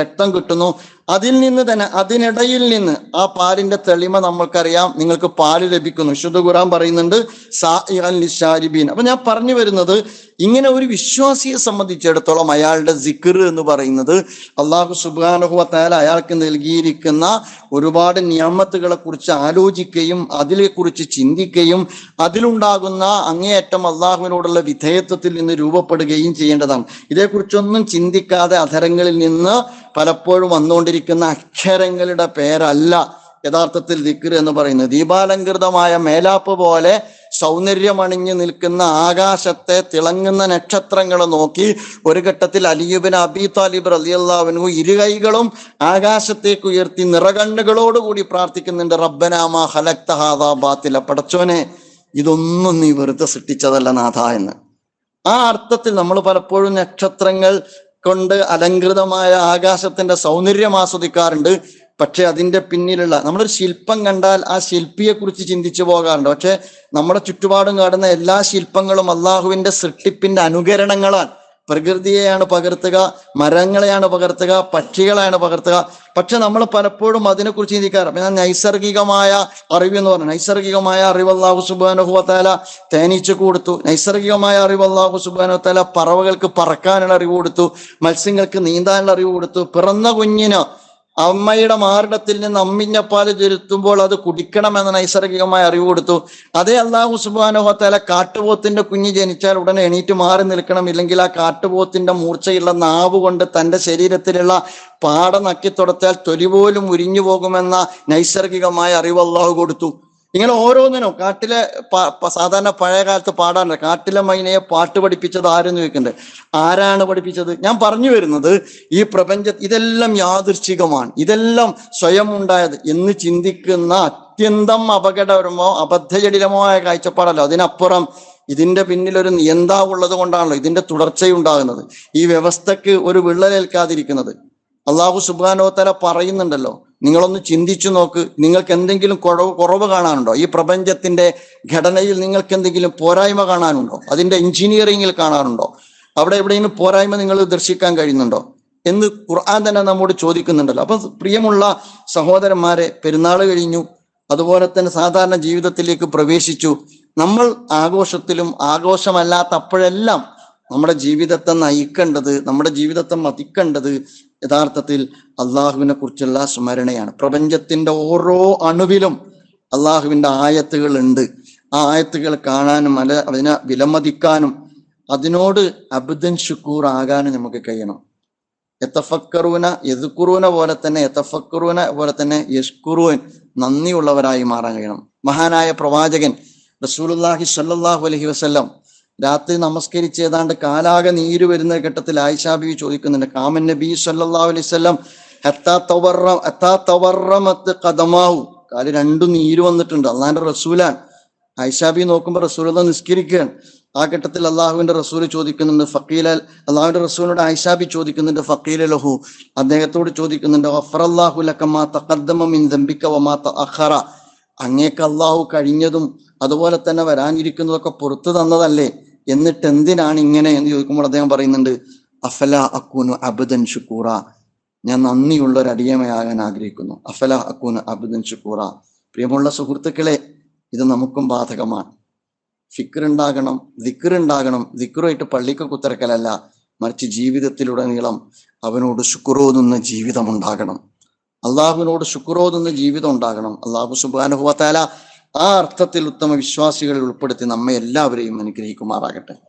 രക്തം കിട്ടുന്നു. അതിൽ നിന്ന് തന്നെ അതിനിടയിൽ നിന്ന് ആ പാലിന്റെ തെളിമ നമ്മൾക്കറിയാം. നിങ്ങൾക്ക് പാൽ ലഭിക്കുന്നു. ശുദ്ധ ഖുറാൻ പറയുന്നുണ്ട് സാഇറൻ നിഷാരിബീൻ അപ്പൊ ഞാൻ പറഞ്ഞു വരുന്നത് ഇങ്ങനെ ഒരു വിശ്വാസിയെ സംബന്ധിച്ചിടത്തോളം അയാളുടെ സിക്കർ എന്ന് പറയുന്നത് അള്ളാഹു സുബാനുഹുവത്താൽ അയാൾക്ക് നൽകിയിരിക്കുന്ന ഒരുപാട് നിയമത്തുകളെ കുറിച്ച് ആലോചിക്കുകയും അതിനെക്കുറിച്ച് ചിന്തിക്കുകയും അതിലുണ്ടാകുന്ന അങ്ങേയറ്റം അള്ളാഹുവിനോടുള്ള വിധേയത്വത്തിൽ നിന്ന് രൂപപ്പെടുകയും ചെയ്യേണ്ടതാണ്. ഇതേക്കുറിച്ചൊന്നും ചിന്തിക്കാതെ അധരങ്ങളിൽ നിന്ന് പലപ്പോഴും വന്നുകൊണ്ടിരിക്കുന്ന അക്ഷരങ്ങളുടെ പേരല്ല. യഥാർത്ഥത്തിൽ ദിക്ർ എന്ന് പറയുന്നത്. ദീപാലങ്കൃതമായ മേലാപ്പ് പോലെ സൗന്ദര്യമണിഞ്ഞു നിൽക്കുന്ന ആകാശത്തെ തിളങ്ങുന്ന നക്ഷത്രങ്ങളെ നോക്കി ഒരു ഘട്ടത്തിൽ അലിയുബിൻ അബി താലിബ് റലിയല്ലാവിനു ഇരുകൈകളും ആകാശത്തേക്ക് ഉയർത്തി നിറകണ്ണുകളോടുകൂടി പ്രാർത്ഥിക്കുന്നുണ്ട്. റബ്ബനാമ ഹലക്തഹാദാ ബാത്തില. പടച്ചോനെ ഇതൊന്നും നീ വെറുതെ സൃഷ്ടിച്ചതല്ല നാഥ എന്ന്. ആ അർത്ഥത്തിൽ നമ്മൾ പലപ്പോഴും നക്ഷത്രങ്ങൾ കൊണ്ട് അലങ്കൃതമായ ആകാശത്തിന്റെ സൗന്ദര്യം ആസ്വദിക്കാറുണ്ട്. പക്ഷെ അതിന്റെ പിന്നിലുള്ള നമ്മളൊരു ശില്പം കണ്ടാൽ ആ ശില്പിയെ കുറിച്ച് ചിന്തിച്ചു പോകാറുണ്ട്. പക്ഷെ നമ്മുടെ ചുറ്റുപാടും കാണുന്ന എല്ലാ ശില്പങ്ങളും അള്ളാഹുവിന്റെ സൃഷ്ടിപ്പിന്റെ അനുകരണങ്ങളാണ്. പ്രകൃതിയെയാണ് പകർത്തുക മരങ്ങളെയാണ് പകർത്തുക പക്ഷികളെയാണ് പകർത്തുക. പക്ഷെ നമ്മൾ പലപ്പോഴും അതിനെക്കുറിച്ച് ചിന്തിക്കാറ് പിന്നെ നൈസർഗികമായ അറിവ് എന്ന് പറഞ്ഞു നൈസർഗികമായ അറിവ് അള്ളാഹു സുബാനുഹുവത്താല തേനീച്ചു കൊടുത്തു. നൈസർഗികമായ അറിവ് അള്ളാഹു സുബാനുഹത്താല പറവകൾക്ക് പറക്കാനുള്ള അറിവ് കൊടുത്തു. മത്സ്യങ്ങൾക്ക് നീന്താനുള്ള അറിവ് കൊടുത്തു. പിറന്ന കുഞ്ഞിന് അമ്മയുടെ മാറിടത്തിൽ നിന്ന് അമ്മിഞ്ഞപ്പാൽ തിരുത്തുമ്പോൾ അത് കുടിക്കണമെന്ന നൈസർഗികമായ അറിവ് കൊടുത്തു. അതേ അള്ളാഹു സുബാനുഹത്താല കാട്ടുപോത്തിന്റെ കുഞ്ഞ് ജനിച്ചാൽ ഉടനെ എണീറ്റ് മാറി നിൽക്കണം. ഇല്ലെങ്കിൽ ആ കാട്ടുപോത്തിന്റെ മൂർച്ചയുള്ള നാവ് കൊണ്ട് തന്റെ ശരീരത്തിലുള്ള പാട നക്കി തുടച്ചാൽ തൊലി പോലും ഉരിഞ്ഞു പോകുമെന്ന നൈസർഗികമായ അറിവ് അള്ളാഹു കൊടുത്തു. ഇങ്ങനെ ഓരോന്നിനും കാട്ടിലെ സാധാരണ പഴയ കാലത്ത് പാടാറില്ല. കാട്ടിലെ മൈനയെ പാട്ട് പഠിപ്പിച്ചത് ആരെന്ന് ചോദിക്കുന്നുണ്ട് ആരാണ് പഠിപ്പിച്ചത്? ഞാൻ പറഞ്ഞു വരുന്നത് ഈ പ്രപഞ്ച ഇതെല്ലാം യാദൃശ്ചികമാണ്. ഇതെല്ലാം സ്വയം ഉണ്ടായത് എന്ന് ചിന്തിക്കുന്ന അത്യന്തം അപകടകരമോ അബദ്ധജടിലമോ ആയ കാഴ്ചപ്പാടല്ല. അതിനപ്പുറം ഇതിന്റെ പിന്നിൽ ഒരു നിയന്താവുള്ളത് കൊണ്ടാണല്ലോ ഇതിന്റെ തുടർച്ചയുണ്ടാകുന്നത്. ഈ വ്യവസ്ഥക്ക് ഒരു വിള്ളലേൽക്കാതിരിക്കുന്നത്. അള്ളാഹു സുബാനോ തല പറയുന്നുണ്ടല്ലോ നിങ്ങളൊന്ന് ചിന്തിച്ചു നോക്ക്. നിങ്ങൾക്ക് എന്തെങ്കിലും കുറവ് കുറവ് കാണാനുണ്ടോ? ഈ പ്രപഞ്ചത്തിന്റെ ഘടനയിൽ നിങ്ങൾക്ക് എന്തെങ്കിലും പോരായ്മ കാണാനുണ്ടോ? അതിന്റെ എഞ്ചിനീയറിംഗിൽ കാണാറുണ്ടോ? അവിടെ എവിടെയെങ്കിലും പോരായ്മ നിങ്ങൾ ദർശിക്കാൻ കഴിയുന്നുണ്ടോ? എന്ന് ഖുർആൻ തന്നെ നമ്മോട് ചോദിക്കുന്നുണ്ടല്ലോ. അപ്പൊ പ്രിയമുള്ള സഹോദരന്മാരെ പെരുന്നാൾ കഴിഞ്ഞു. അതുപോലെ തന്നെ സാധാരണ ജീവിതത്തിലേക്ക് പ്രവേശിച്ചു. നമ്മൾ ആഘോഷത്തിലും ആഘോഷമല്ലാത്തപ്പോഴെല്ലാം നമ്മുടെ ജീവിതത്തെ നയിക്കേണ്ടത് നമ്മുടെ ജീവിതത്തെ മതിക്കേണ്ടത് യഥാർത്ഥത്തിൽ അള്ളാഹുവിനെ കുറിച്ചുള്ള സ്മരണയാണ്. പ്രപഞ്ചത്തിന്റെ ഓരോ അണുവിലും അള്ളാഹുവിന്റെ ആയത്തുകൾ ഉണ്ട് ആ ആയത്തുകൾ കാണാനും അല്ല അതിനെ വിലമതിക്കാനും അതിനോട് അബുദൻ ഷുക്കൂർ ആകാനും നമുക്ക് കഴിയണം. എത്തഫക്കറൂന എതുക്കുറൂന പോലെ തന്നെ എത്തഫക്കറൂന പോലെ തന്നെ യസ്കുറൂൻ നന്ദിയുള്ളവരായി മാറാൻ കഴിയണം. മഹാനായ പ്രവാചകൻ റസൂലുല്ലാഹി സല്ലാഹു അലഹി വസല്ലം രാത്രി നമസ്കരിച്ച് ഏതാണ്ട് കാലാകെ നീര് വരുന്ന ഘട്ടത്തിൽ ആയിഷാ ബിവി ചോദിക്കുന്നുണ്ട് കാമൻ നബി സല്ലാസ്ലം കാൽ രണ്ടും നീര് വന്നിട്ടുണ്ട് അള്ളാഹിന്റെ റസൂലാണ്. ഐഷാബി നോക്കുമ്പോൾ റസൂൽ നിസ്കരിക്കുകയാണ്. ആ ഘട്ടത്തിൽ അള്ളാഹുവിന്റെ റസൂൽ ചോദിക്കുന്നുണ്ട് ഫക്കീല അള്ളാഹുവിന്റെ റസൂലിനോട് ഐഷാബി ചോദിക്കുന്നുണ്ട് ഫക്കീല ലഹു. അദ്ദേഹത്തോട് ചോദിക്കുന്നുണ്ട് തഅഖറ. അങ്ങേക്ക് അള്ളാഹു കഴിഞ്ഞതും അതുപോലെ തന്നെ വരാനിരിക്കുന്നതൊക്കെ പുറത്തു തന്നതല്ലേ? എന്നിട്ട് എന്തിനാണ് ഇങ്ങനെ എന്ന് ചോദിക്കുമ്പോൾ അദ്ദേഹം പറയുന്നുണ്ട് അഫല അക്കൂനു അബുദൻ ഷുക്കൂറ ഞാൻ നന്ദിയുള്ള ഒരു അടിയമയാകാൻ ആഗ്രഹിക്കുന്നു. അഫല അക്കൂനു അബുദൻ ഷുക്കൂറ പ്രിയമുള്ള സുഹൃത്തുക്കളെ ഇത് നമുക്കും ബാധകമാണ്. ദിക്ർ ഉണ്ടാകണം ദിക്റുമായിട്ട് പള്ളിക്ക് കുത്തിറക്കലല്ല മറിച്ച് ജീവിതത്തിലുടനീളം അവനോട് ശുക്രോതുന്ന ജീവിതം ഉണ്ടാകണം അള്ളാഹുവിനോട് ശുക്രോതുന്ന ജീവിതം ഉണ്ടാകണം. അള്ളാഹു സുബാനുഭവത്താല ആ അർത്ഥത്തിൽ ഉത്തമ വിശ്വാസികളിൽ ഉൾപ്പെടുത്തി നമ്മെ എല്ലാവരെയും അനുഗ്രഹിക്കുമാറാകട്ടെ.